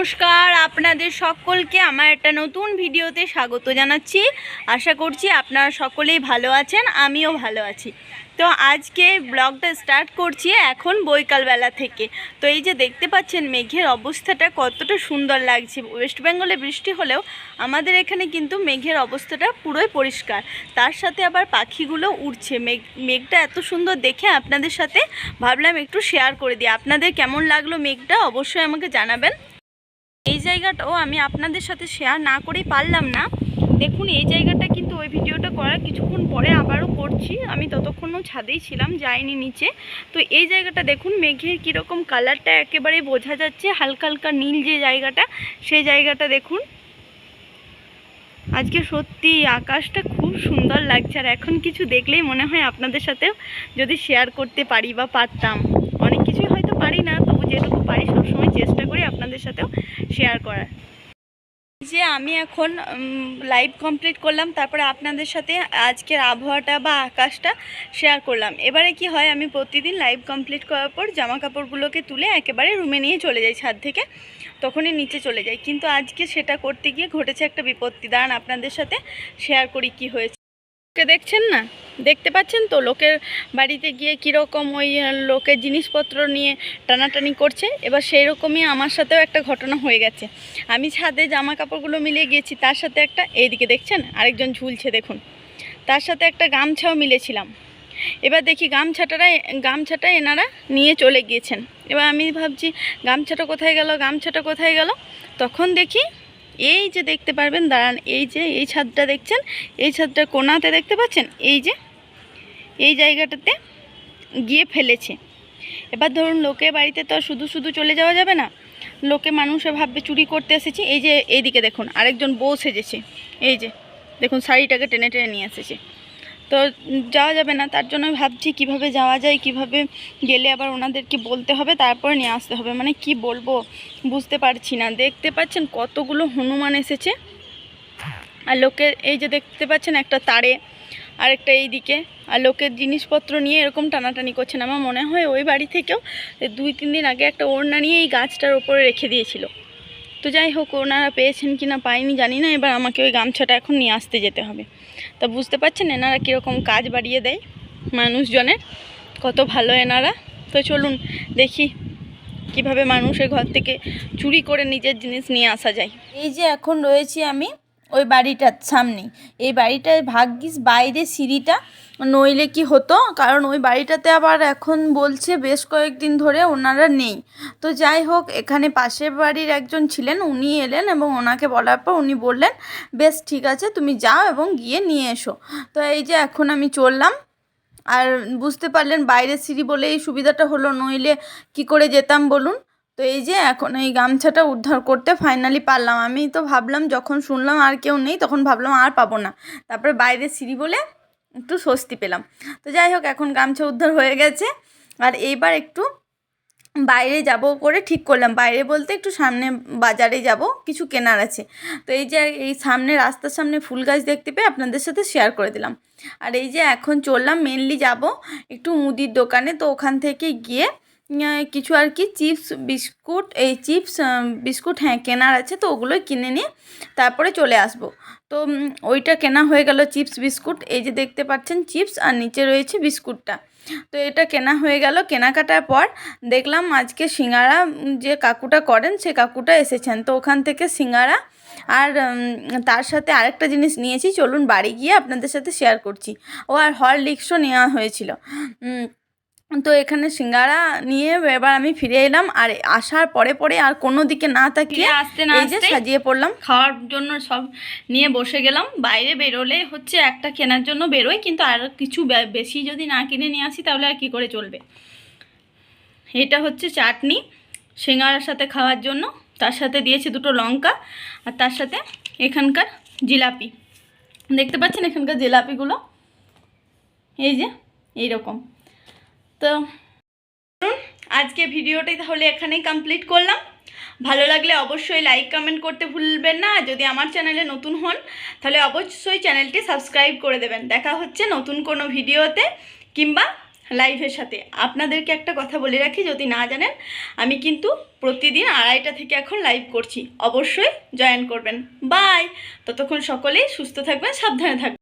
নমস্কার, আপনাদের সকলকে আমার একটা নতুন ভিডিওতে স্বাগত জানাচ্ছি। আশা করছি আপনারা সকলেই ভালো আছেন, আমিও ভালো আছি। তো আজকে ব্লগটা স্টার্ট করছি এখন বৈকালবেলা থেকে। তো এই যে দেখতে পাচ্ছেন মেঘের অবস্থাটা কতটা সুন্দর লাগছে। ওয়েস্ট বেঙ্গলে বৃষ্টি হলেও আমাদের এখানে কিন্তু মেঘের অবস্থাটা পুরোই পরিষ্কার। তার সাথে আবার পাখিগুলো উড়ছে। মেঘ, মেঘটা এত সুন্দর দেখে আপনাদের সাথে ভাবলাম একটু শেয়ার করে দিই। আপনাদের কেমন লাগল মেঘটা? অবশ্যই আমাকে জানাবেন। এই জায়গাটাও আমি আপনাদের সাথে শেয়ার না করেই পারলাম না। দেখুন, এই জায়গাটা কিন্তু ওই ভিডিওটা করার কিছুক্ষণ পরে আবারও করছি। আমি ততক্ষণও ছাদেই ছিলাম, যাইনি নিচে। তো এই জায়গাটা দেখুন, মেঘের কীরকম কালারটা একেবারে বোঝা যাচ্ছে। হালকা হালকা নীল যে জায়গাটা, সেই জায়গাটা দেখুন। আজকে সত্যি আকাশটা খুব সুন্দর লাগছে। আর এখন কিছু দেখলেই মনে হয় আপনাদের সাথেও যদি শেয়ার করতে পারি বা পারতাম। অনেক কিছুই হয়তো পারি না তবু যেটুকু পারি সবসময় চেষ্টা করি আপনাদের সাথেও শেয়ার করার। যে আমি এখন লাইভ কমপ্লিট করলাম, তারপরে আপনাদের সাথে আজকের আবহাওয়াটা বা আকাশটা শেয়ার করলাম। এবারে কি হয়, আমি প্রতিদিন লাইভ কমপ্লিট করার পর জামা কাপড়গুলোকে তুলে একেবারে রুমে নিয়ে চলে যাই ছাদ থেকে, তখনই নিচে চলে যাই। কিন্তু আজকে সেটা করতে গিয়ে ঘটেছে একটা বিপত্তি। দাঁড়ান, আপনাদের সাথে শেয়ার করি কি হয়েছে। লোকে দেখছেন না? দেখতে পাচ্ছেন তো? লোকের বাড়িতে গিয়ে কীরকম ওই লোকের জিনিসপত্র নিয়ে টানাটানি করছে? এবার সেই রকমই আমার সাথেও একটা ঘটনা হয়ে গেছে। আমি ছাদে জামা কাপড়গুলো মিলিয়ে গিয়েছি, তার সাথে একটা, এইদিকে দেখছেন? আরেকজন ঝুলছে, দেখুন। তার সাথে একটা গামছাও মিলেছিলাম। এবার দেখি গামছাটারা, গামছাটা এনারা নিয়ে চলে গিয়েছেন। এবার আমি ভাবছি, গামছাটা কোথায় গেল? গামছাটা কোথায় গেল? তখন দেখি এই যে দেখতে পারবেন, দাঁড়ান, এই যে, এই ছাদটা দেখছেন, এই ছাদটা কোনাতে দেখতে পাচ্ছেন? এই যে, এই জায়গাটাতে গিয়ে ফেলেছে। এবার ধরুন লোকে বাড়িতে তো শুধু শুধু চলে যাওয়া যাবে না, লোকে মানুষে ভাববে চুরি করতে এসেছি, এই যে, এইদিকে দেখুন, আরেকজন বউ সেজেছে, এই যে, দেখুন, শাড়িটাকে টেনে টেনে নিয়ে এসেছে। তো যাওয়া যাবে না, তার জন্য ভাবছি কীভাবে যাওয়া যায়, কীভাবে গেলে আবার ওনাদেরকে বলতে হবে, তারপরে নিয়ে আসতে হবে। মানে কি বলব, বুঝতে পারছি না। দেখতে পাচ্ছেন কতগুলো হনুমান এসেছে। আর লোকের, এই যে দেখতে পাচ্ছেন একটা তারে আর একটা এই দিকে আর লোকের জিনিসপত্র নিয়ে এরকম টানাটানি করছেন। আমার মনে হয় ওই বাড়ি থেকেও দুই, তিন দিন আগে একটা ওড়না নিয়ে এই গাছটার ওপরে রেখে দিয়েছিল। তো যাই হোক, ওনারা পেয়েছেন কি না পাইনি, জানি না। এবার আমাকে ওই গামছাটা এখন নিয়ে আসতে যেতে হবে। তা বুঝতে পারছেন এনারা কীরকম কাজ বাড়িয়ে দেয় মানুষজনের? কত ভালো এনারা। তো চলুন দেখি কীভাবে মানুষের ঘর থেকে চুরি করে নিজের জিনিস নিয়ে আসা যায়। এই যে এখন রয়েছি আমি ওই বাড়িটার সামনেই এই বাড়িটায় ভাগ্যিস বাইরে সিঁড়িটা নইলে কি হতো? কারণ ওই বাড়িটাতে আবার এখন বলছে বেশ কয়েকদিন ধরে ওনারা নেই। তো যাই হোক, এখানে পাশের বাড়ির একজন ছিলেন, উনি এলেন এবং ওনাকে বলার পর উনি বললেন, বেশ, ঠিক আছে, তুমি যাও এবং গিয়ে নিয়ে এসো। তো এই যে এখন আমি চললাম। আর বুঝতে পারলেন বাইরের সিঁড়ি বলে এই সুবিধাটা হলো, নইলে কি করে যেতাম বলুন? তো এই যে এখন এই গামছাটা উদ্ধার করতে ফাইনালি পারলাম। আমি তো ভাবলাম, যখন শুনলাম আর কেউ নেই, তখন ভাবলাম আর পাবো না। তারপরে বাইরে সিঁড়ি বলে একটু স্বস্তি পেলাম। তো যাই হোক, এখন গামছা উদ্ধার হয়ে গেছে। আর এইবার একটু বাইরে যাব করে ঠিক করলাম। বাইরে বলতে একটু সামনে বাজারে যাব, কিছু কেনার আছে। তো এই যে এই সামনে, রাস্তার সামনে ফুল গাছ দেখতে পেয়ে আপনাদের সাথে শেয়ার করে দিলাম। আর এই যে এখন চললাম মেনলি যাব একটু মুদির দোকানে। তো ওখান থেকে গিয়ে কিছু আর কি চিপস, বিস্কুট, এই চিপস বিস্কুট হ্যাঁ কেনার আছে তো ওগুলোই কিনে নিয়ে তারপরে চলে আসব। তো ওইটা কেনা হয়ে গেল চিপস, বিস্কুট, এই যে দেখতে পাচ্ছেন চিপস আর নিচে রয়েছে বিস্কুটটা। তো এটা কেনা হয়ে গেল, কেনাকাটার পর দেখলাম আজকে সিঙ্গারা যে কাকুটা করেন সে কাকুটা এসেছেন। তো ওখান থেকে সিঙ্গারা আর তার সাথে আরেকটা জিনিস নিয়েছি, চলুন বাড়ি গিয়ে আপনাদের সাথে শেয়ার করছি। ও আর হরলিক্সও নেওয়া হয়েছিল। তো এখানে সিঙ্গারা নিয়ে এবার আমি ফিরে এলাম আর আসার পরে পরে আর কোনো দিকে না তাকিয়ে আসতে না যে সাজিয়ে পড়লাম। খাওয়ার জন্য সব নিয়ে বসে গেলাম। বাইরে বেরোলে হচ্ছে একটা কেনার জন্য বেরোই কিন্তু আর কিছু বেশি যদি না কিনে নিয়ে আসি তাহলে আর কি করে চলবে? এটা হচ্ছে চাটনি সিঙ্গারার সাথে খাওয়ার জন্য। তার সাথে দিয়েছি দুটো লঙ্কা আর তার সাথে এখানকার জিলাপি। দেখতে পাচ্ছেন এখানকার জিলাপিগুলো? এই যে এইরকম। তো আজকে ভিডিওটাই তাহলে এখানেই কমপ্লিট করলাম। ভালো লাগলে অবশ্যই লাইক কমেন্ট করতে ভুলবেন না। যদি আমার চ্যানেলে নতুন হন, তাহলে অবশ্যই চ্যানেলটি সাবস্ক্রাইব করে দেবেন। দেখা হচ্ছে নতুন কোনো ভিডিওতে কিংবা লাইভের সাথে। আপনাদেরকে একটা কথা বলে রাখি, যদি না জানেন, আমি কিন্তু প্রতিদিন আড়াইটা থেকে এখন লাইভ করছি। অবশ্যই জয়েন করবেন। বাই ততক্ষণ সকলেই সুস্থ থাকবেন, সাবধানে থাকবেন।